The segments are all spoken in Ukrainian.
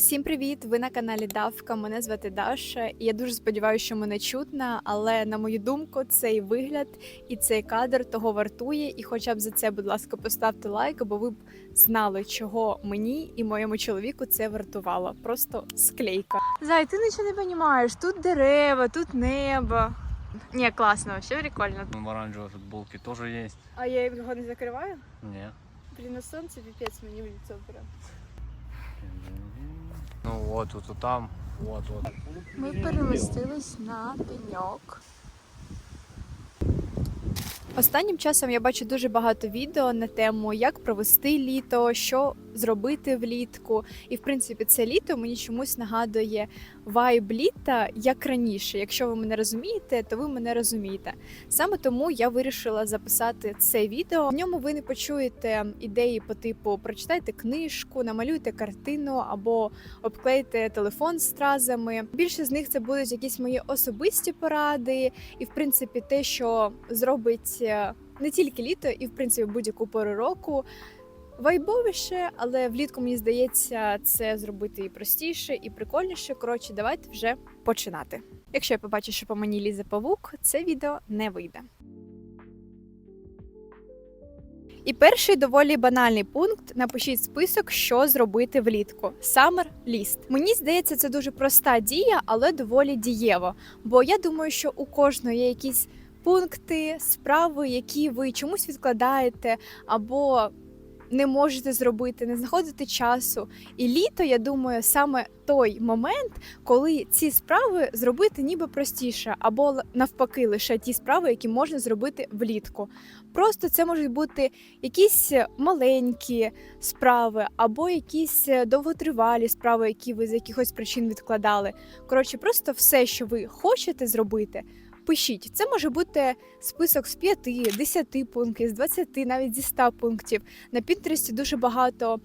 Всім привіт! Ви на каналі Давка. Мене звати Даша, і я дуже сподіваюся, що мене чутно. Але на мою думку, цей вигляд і цей кадр того вартує. І, хоча б за це, будь ласка, поставте лайк, бо ви б знали, чого мені і моєму чоловіку це вартувало. Просто склейка. Зай, ти нічого не розумієш. Тут дерева, тут небо. Ні, класно, все прикольно. В оранжевой футболке тоже есть. А я його не закриваю? Не. Блін, на сонце піпець мені в лицо прям. Ну от, от, вот там. от, от. Ми перемістились на пеньок. Останнім часом я бачу дуже багато відео на тему, як провести літо, що зробити влітку. І в принципі, це літо мені чомусь нагадує вайб літа як раніше. Якщо ви мене розумієте, то ви мене розумієте. Саме тому я вирішила записати це відео. В ньому ви не почуєте ідеї по типу прочитайте книжку, намалюйте картину або обклейте телефон стразами. Більше з них це будуть якісь мої особисті поради, і в принципі те, що зробить е, не тільки літо, і в принципі будь-яку пору року. Вайбовіше, але влітку мені здається, це зробити і простіше, і прикольніше. Коротше, давайте вже починати. Якщо я побачу, що по мені лізе павук, це відео не вийде. І перший доволі банальний пункт: напишіть список, що зробити влітку. Summer list. Мені здається, це дуже проста дія, але доволі дієво. Бо я думаю, що у кожного є якісь пункти, справи, які ви чомусь відкладаєте, або не можете зробити, не знаходите часу. І літо, я думаю, саме той момент, коли ці справи зробити ніби простіше, або навпаки, лише ті справи, які можна зробити влітку. Просто це можуть бути якісь маленькі справи, або якісь довготривалі справи, які ви з якихось причин відкладали. Коротше, просто все, що ви хочете зробити. Пишіть, це може бути список з 5, 10 пунктів, з 20, навіть зі 100 пунктів. На Пінтересті дуже багато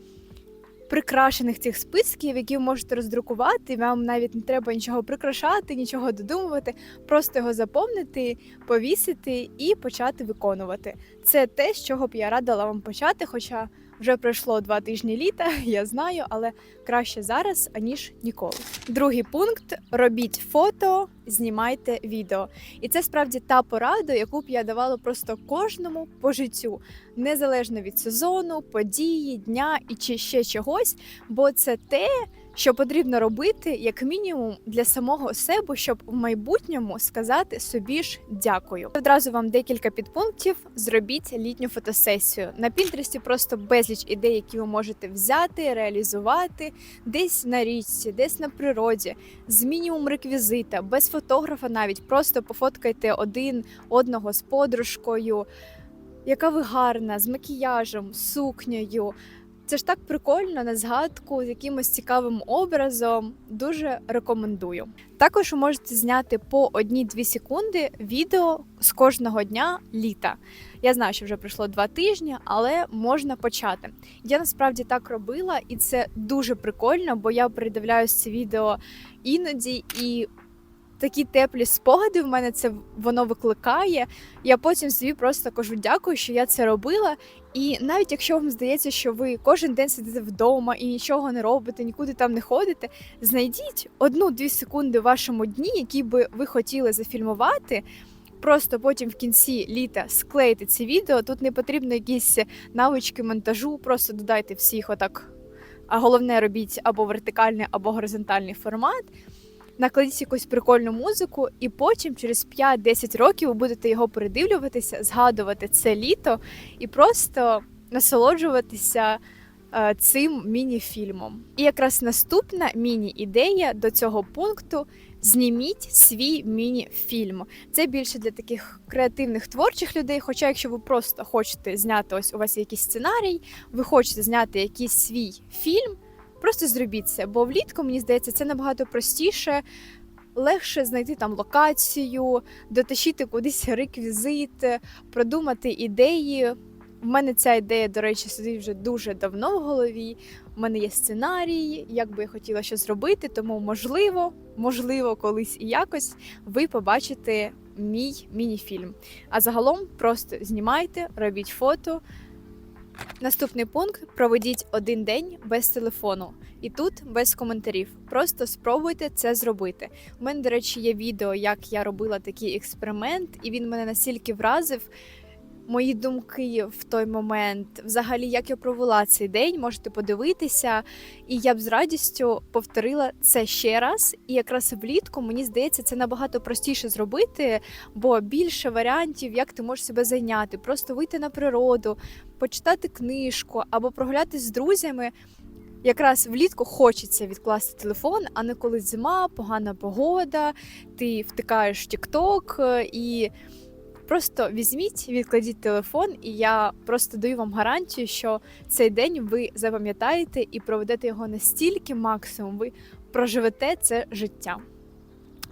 прикрашених цих списків, які ви можете роздрукувати. Вам навіть не треба нічого прикрашати, нічого додумувати, просто його заповнити, повісити і почати виконувати. Це те, з чого б я радила вам почати, хоча вже пройшло два тижні літа, я знаю, але краще зараз, аніж ніколи. Другий пункт: робіть фото, знімайте відео. І це справді та порада, яку б я давала просто кожному по життю, незалежно від сезону, події, дня і чи ще чогось, бо це те. Що потрібно робити як мінімум для самого себе, щоб в майбутньому сказати собі ж дякую. Одразу вам декілька підпунктів. Зробіть літню фотосесію. На Пінтересті просто безліч ідей, які ви можете взяти, реалізувати десь на річці, десь на природі, з мінімум реквізита, без фотографа навіть просто пофоткайте один одного з подружкою. Яка ви гарна, з макіяжем, сукнею. Це ж так прикольно на згадку з якимось цікавим образом. Дуже рекомендую. Також ви можете зняти по 1-2 секунди відео з кожного дня літа. Я знаю, що вже пройшло два тижні, але можна почати. Я насправді так робила, і це дуже прикольно, бо я передивляюсь це відео іноді і. Такі теплі спогади в мене це воно викликає. Я потім собі просто кажу дякую, що я це робила. І навіть якщо вам здається, що ви кожен день сидите вдома і нічого не робите, нікуди там не ходите, знайдіть одну-дві секунди в вашому дні, які би ви хотіли зафільмувати. Просто потім в кінці літа склеїти це відео. Тут не потрібно якісь навички монтажу, просто додайте всіх отак. А головне робіть або вертикальний, або горизонтальний формат. Накладіть якусь прикольну музику, і потім, через 5-10 років, ви будете його передивлюватися, згадувати це літо і просто насолоджуватися е, цим міні-фільмом. І якраз наступна міні-ідея до цього пункту зніміть свій міні-фільм. Це більше для таких креативних творчих людей. Хоча, якщо ви просто хочете зняти, ось у вас якийсь сценарій, ви хочете зняти якийсь свій фільм, просто зробіть це. Бо влітку, мені здається, це набагато простіше. Легше знайти там локацію, дотащити кудись реквізит, продумати ідеї. У мене ця ідея, до речі, сидить вже дуже давно в голові. У мене є сценарій, як би я хотіла що зробити, тому можливо, можливо, колись і якось ви побачите мій міні-фільм. А загалом просто знімайте, робіть фото. Наступний пункт: проведіть один день без телефону. І тут без коментарів. Просто спробуйте це зробити. У мене, до речі, є відео, як я робила такий експеримент, і він мене настільки вразив. Мої думки в той момент, взагалі, як я провела цей день, можете подивитися. І я б з радістю повторила це ще раз. І якраз влітку мені здається, це набагато простіше зробити, бо більше варіантів, як ти можеш себе зайняти, просто вийти на природу, почитати книжку або прогулятися з друзями. Якраз влітку хочеться відкласти телефон, а не коли зима, погана погода, ти втикаєш в TikTok е, і просто візьміть, відкладіть телефон, і я просто даю вам гарантію, що цей день ви запам'ятаєте і проведете його настільки максимум, ви проживете це життя.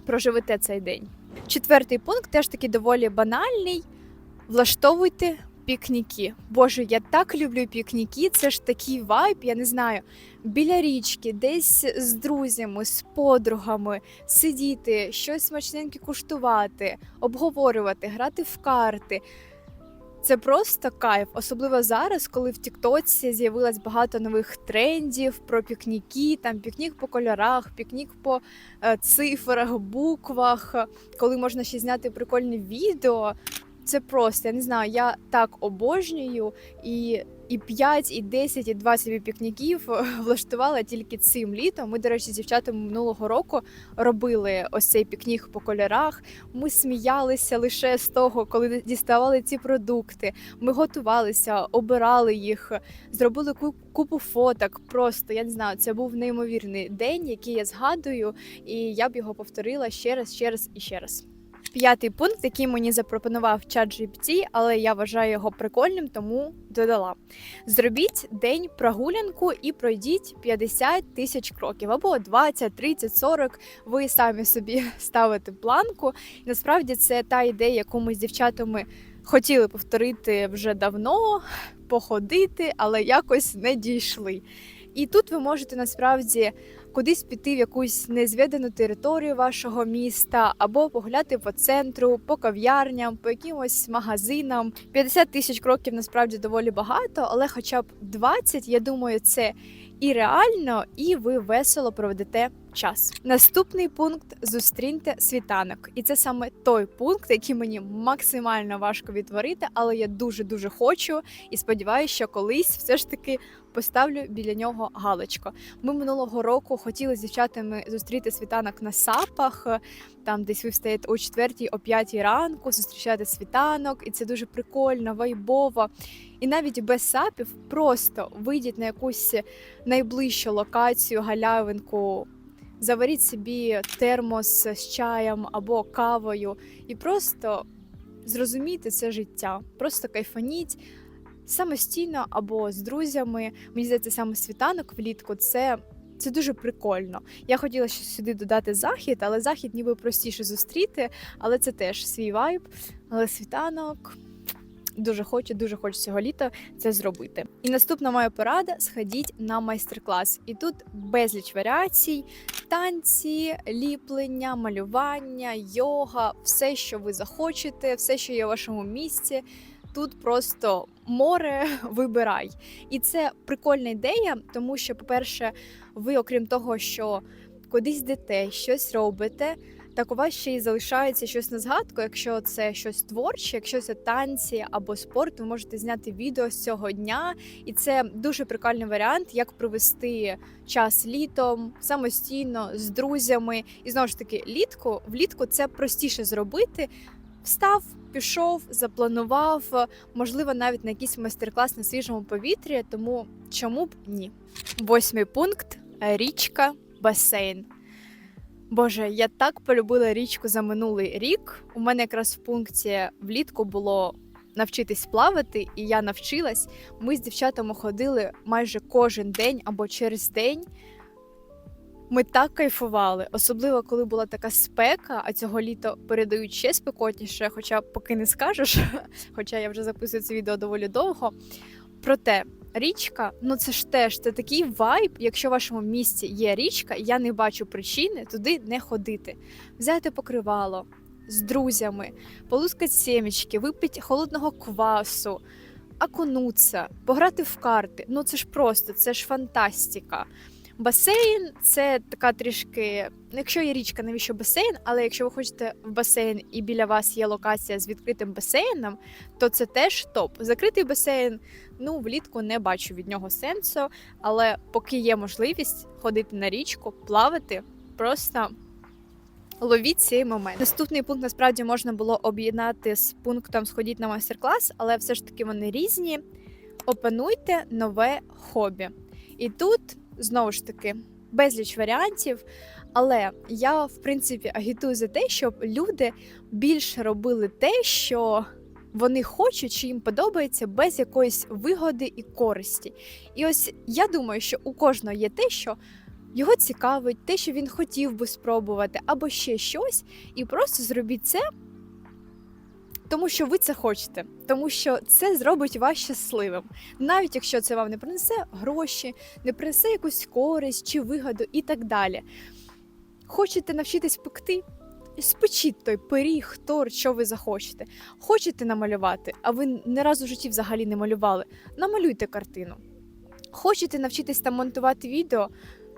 Проживете цей день. Четвертий пункт теж таки доволі банальний. Влаштовуйте пікніки. Боже, я так люблю пікніки. Це ж такий вайб, я не знаю. Біля річки, десь з друзями, з подругами, сидіти, щось смачненьке куштувати, обговорювати, грати в карти. Це просто кайф, особливо зараз, коли в Тіктоці з'явилось багато нових трендів про пікніки, там пікнік по кольорах, пікнік по е, цифрах, буквах, коли можна ще зняти прикольне відео. Це просто, я не знаю, я так обожнюю і. І 5, і 10, і 20 пікніків влаштувала тільки цим літом. Ми, до речі, з дівчатами минулого року робили ось цей пікнік по кольорах. Ми сміялися лише з того, коли діставали ці продукти. Ми готувалися, обирали їх, зробили ку- купу фоток. Просто я не знаю, це був неймовірний день, який я згадую, і я б його повторила ще раз, ще раз і ще раз. П'ятий пункт, який мені запропонував ChatGPT, але я вважаю його прикольним, тому додала: зробіть день прогулянку і пройдіть 50 тисяч кроків або 20, 30, 40. Ви самі собі ставите планку. Насправді це та ідея, яку ми з дівчатами хотіли повторити вже давно, походити, але якось не дійшли. І тут ви можете насправді кудись піти в якусь незвідану територію вашого міста, або погуляти по центру, по кав'ярням, по якимось магазинам. 50 тисяч кроків насправді доволі багато, але хоча б 20, я думаю, це і реально, і ви весело проведете час. Наступний пункт зустріньте світанок, і це саме той пункт, який мені максимально важко відтворити, але я дуже дуже хочу і сподіваюся, що колись все ж таки поставлю біля нього галочку. Ми минулого року хотіли з дівчатами зустріти світанок на сапах. Там десь ви встаєте о 4 о 5 ранку, зустрічати світанок, і це дуже прикольно, вайбово. І навіть без сапів просто вийдіть на якусь найближчу локацію, галявинку. Заваріть собі термос з чаєм або кавою, і просто зрозумійте це життя, просто кайфаніть самостійно або з друзями. Мені здається, саме світанок влітку це. Це дуже прикольно. Я хотіла ще сюди додати захід, але захід ніби простіше зустріти, але це теж свій вайб. Але світанок дуже хочу, дуже хочу цього літа це зробити. І наступна моя порада: сходіть на майстер-клас. І тут безліч варіацій: танці, ліплення, малювання, йога, все, що ви захочете, все, що є в вашому місці. Тут просто море вибирай. І це прикольна ідея, тому що, по-перше, ви, окрім того, що кудись йдете, щось робите, так у вас ще й залишається щось на згадку. Якщо це щось творче, якщо це танці або спорт, ви можете зняти відео з цього дня, і це дуже прикольний варіант, як провести час літом самостійно з друзями. І знову ж таки, літку влітку це простіше зробити. Встав, пішов, запланував, можливо, навіть на якийсь майстер-клас на свіжому повітрі, тому чому б ні? Восьмий пункт річка, басейн. Боже, я так полюбила річку за минулий рік. У мене якраз в пункті влітку було навчитись плавати, і я навчилась. Ми з дівчатами ходили майже кожен день або через день. Ми так кайфували, особливо коли була така спека, а цього літа передають ще спекотніше, хоча поки не скажеш, хоча я вже записую це відео доволі довго. Проте річка, ну це ж теж це такий вайб. Якщо в вашому місті є річка, я не бачу причини туди не ходити. Взяти покривало з друзями, полускати сімечки, випити холодного квасу, окунуться, пограти в карти. Ну це ж просто, це ж фантастика. Басейн це така трішки. ну, Якщо є річка, навіщо басейн? Але якщо ви хочете в басейн і біля вас є локація з відкритим басейном, то це теж топ. Закритий басейн, ну влітку не бачу від нього сенсу. Але поки є можливість ходити на річку, плавати, просто ловіть цей момент. Наступний пункт насправді можна було об'єднати з пунктом сходіть на майстер-клас, але все ж таки вони різні. Опануйте нове хобі. І тут знову ж таки безліч варіантів. Але я, в принципі, агітую за те, щоб люди більше робили те, що вони хочуть, що їм подобається, без якоїсь вигоди і користі. І ось я думаю, що у кожного є те, що його цікавить, те, що він хотів би спробувати, або ще щось, і просто зробіть це. Тому що ви це хочете, тому що це зробить вас щасливим, навіть якщо це вам не принесе гроші, не принесе якусь користь чи вигоду і так далі. Хочете навчитись пекти? Спечіть той пиріг, торт, що ви захочете. Хочете намалювати, а ви не разу в житті взагалі не малювали. Намалюйте картину. Хочете навчитись там монтувати відео?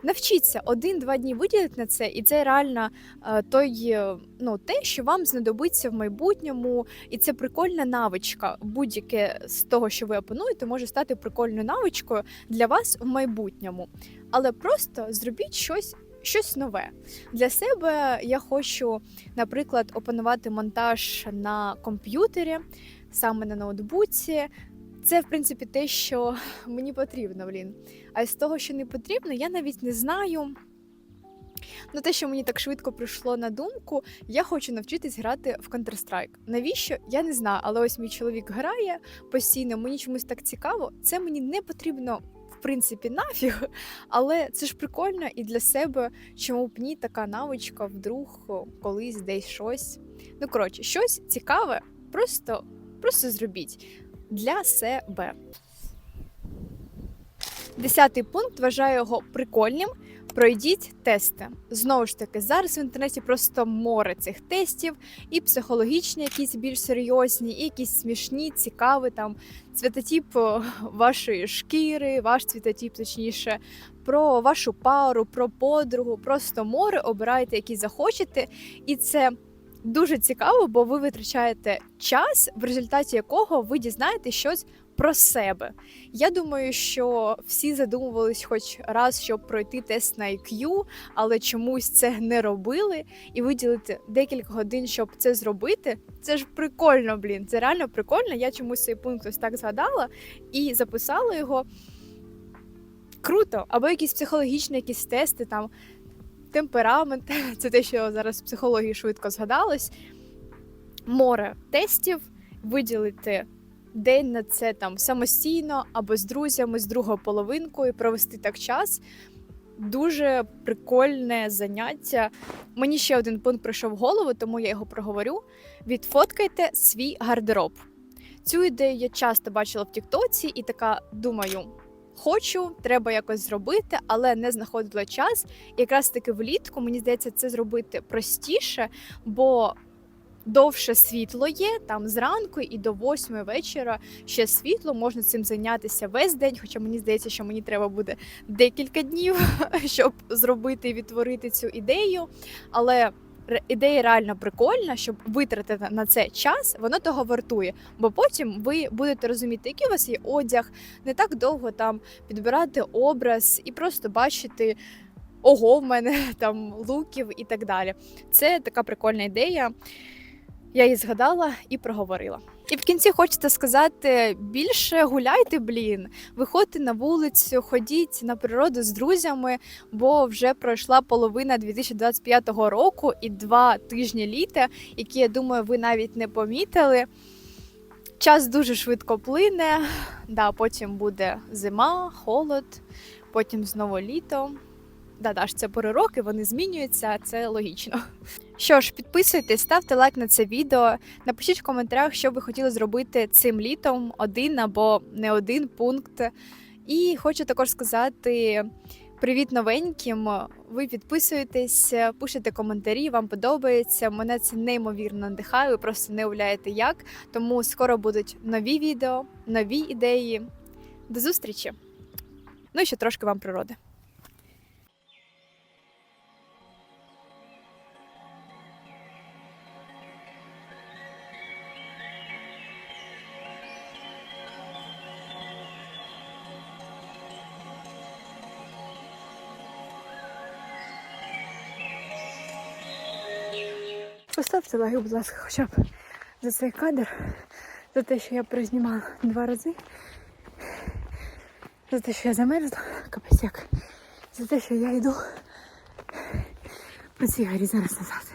Навчіться один-два дні виділити на це, і це реально е, той, е, ну, те, що вам знадобиться в майбутньому, і це прикольна навичка. Будь-яке з того, що ви опануєте, може стати прикольною навичкою для вас в майбутньому. Але просто зробіть щось. Щось нове для себе я хочу, наприклад, опанувати монтаж на комп'ютері, саме на ноутбуці. Це, в принципі, те, що мені потрібно, блін. А з того, що не потрібно, я навіть не знаю. Ну, те, що мені так швидко прийшло на думку, я хочу навчитись грати в Counter-Strike. Навіщо? Я не знаю, але ось мій чоловік грає постійно, мені чомусь так цікаво. Це мені не потрібно, в принципі, нафіг, але це ж прикольно і для себе, чому б ні така навичка вдруг колись десь щось. Ну, коротше, щось цікаве, просто, просто зробіть для себе. Десятий пункт вважаю його прикольним. Пройдіть тести. Знову ж таки, зараз в інтернеті просто море цих тестів, і психологічні, якісь більш серйозні, і якісь смішні, цікаві там цвітотіп вашої шкіри, ваш цвітотіп, точніше, про вашу пару, про подругу. Просто море обирайте, які захочете, і це. Дуже цікаво, бо ви витрачаєте час, в результаті якого ви дізнаєтесь щось про себе. Я думаю, що всі задумувались хоч раз, щоб пройти тест на IQ, але чомусь це не робили. І виділити декілька годин, щоб це зробити. Це ж прикольно, блін. Це реально прикольно. Я чомусь цей пункт ось так згадала і записала його. Круто, або якісь психологічні якісь тести, там темперамент, це те, що зараз в психології швидко згадалось. Море тестів, виділити день на це там самостійно або з друзями, з другою половинкою, провести так час. Дуже прикольне заняття. Мені ще один пункт прийшов в голову, тому я його проговорю. Відфоткайте свій гардероб. Цю ідею я часто бачила в Тіктоці і така думаю. Хочу, треба якось зробити, але не знаходила час. І якраз таки влітку мені здається, це зробити простіше, бо довше світло є там зранку і до восьми вечора ще світло, можна цим зайнятися весь день. Хоча мені здається, що мені треба буде декілька днів, щоб зробити і відтворити цю ідею. Але ідея реально прикольна, щоб витратити на це час, воно того вартує. Бо потім ви будете розуміти, який у вас є одяг, не так довго там підбирати образ і просто бачити. Ого, в мене там луків і так далі. Це така прикольна ідея. Я її згадала і проговорила. І в кінці хочеться сказати: більше гуляйте, блін, виходьте на вулицю, ходіть на природу з друзями, бо вже пройшла половина 2025 року і два тижні літа, які я думаю, ви навіть не помітили. Час дуже швидко плине. Да, потім буде зима, холод, потім знову літо. Да, ж це пори роки, вони змінюються, це логічно. Що ж, підписуйтесь, ставте лайк на це відео. Напишіть в коментарях, що ви хотіли зробити цим літом, один або не один пункт. І хочу також сказати привіт новеньким. Ви підписуєтесь, пишете коментарі, вам подобається. Мене це неймовірно надихає, ви просто не уявляєте як. Тому скоро будуть нові відео, нові ідеї. До зустрічі! Ну і ще трошки вам природи. Поставте лайк, будь ласка, хоча б за цей кадр, за те, що я признімала два рази, за те, що я замерзла, капець як, за те, що я йду по цій горі зараз назад.